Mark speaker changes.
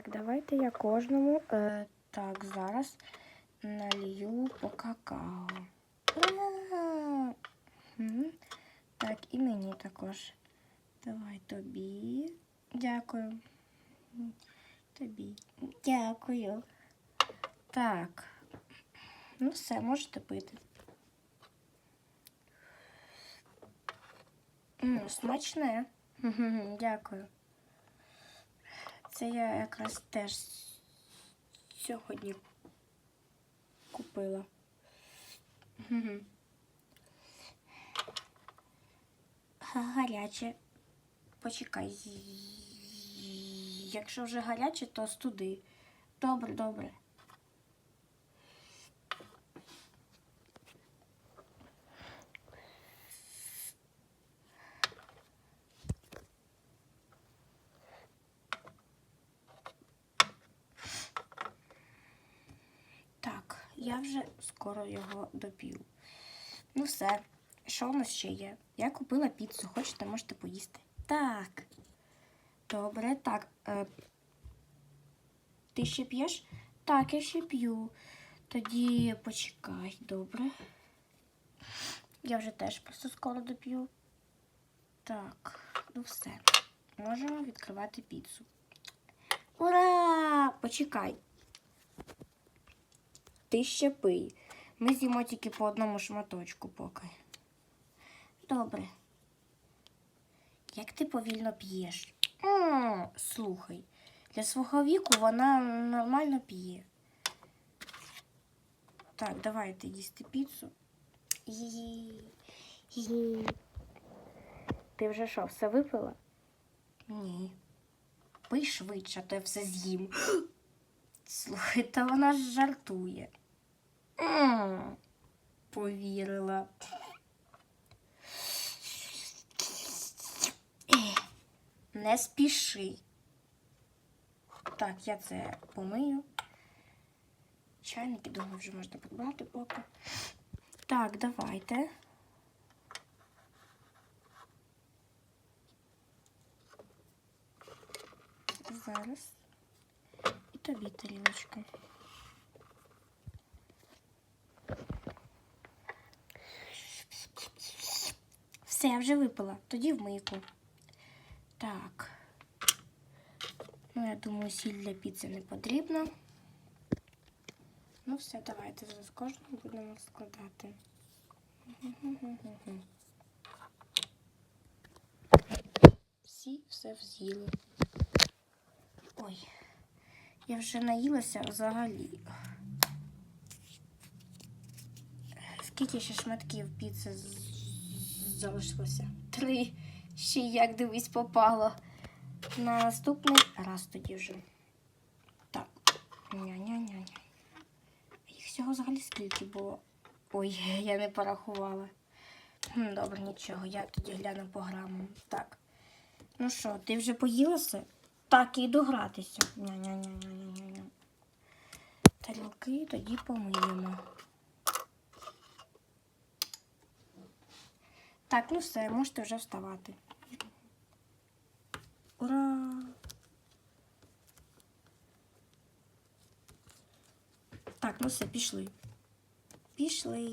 Speaker 1: Так, давайте я кожному. Е, так, зараз налью по какао. Ура! Мгм. Так, і мені також. Давай тобі. Дякую. М, Тобі. Дякую. Так. Ну все, можете пити. М, смачне. Мгм, Дякую. Це я якраз теж сьогодні купила. Гаряче. Почекай. Якщо вже гаряче, то студи. Добре, добре. Так, я вже скоро його доп'ю. Ну все, що у нас ще є? Я купила піцу, хочете, можете поїсти. Так. Добре, так. Е, ти ще п'єш? Так, я ще п'ю. Тоді почекай, добре. Я вже теж просто скоро доп'ю. Так, ну все. Можемо відкривати піцу. Ура! Почекай. Ти ще пий. Ми з'їмо тільки по одному шматочку поки. Добре. Як ти повільно п'єш? Слухай, для свого віку вона нормально п'є. Так, давайте їсти піцу. Ти вже що, все випила? Ні. Пий швидше, то я все з'їм. Слухай, та вона ж жартує. Повірила. Не спіши. Так, я це помию. Чайники, думаю, вже можна подбати поки. Так, давайте. Зараз. І тобі тарілочка. Все, я вже випила. Тоді в мийку. Так. Ну, я думаю, сіль для піци не потрібна. Ну, все, давайте зараз кожного будемо складати. Всі все з'їли. Ой, я вже наїлася взагалі. Скільки ще шматків піци залишилося? Три. Ще як дивись попало. На наступний раз тоді вже. Так. Ня-ня-ня-ня. Їх всього взагалі скільки було? Ой, я не порахувала. Добре, нічого, я тоді гляну по грамам. Так. Ну що, ти вже поїлася? Так, і йду гратися. Ня-ня-ня-ня-ня-ня. Тарілки тоді помиємо. Так, ну все, можете вже вставати. Ура! Так, ну все, пішли. Пішли.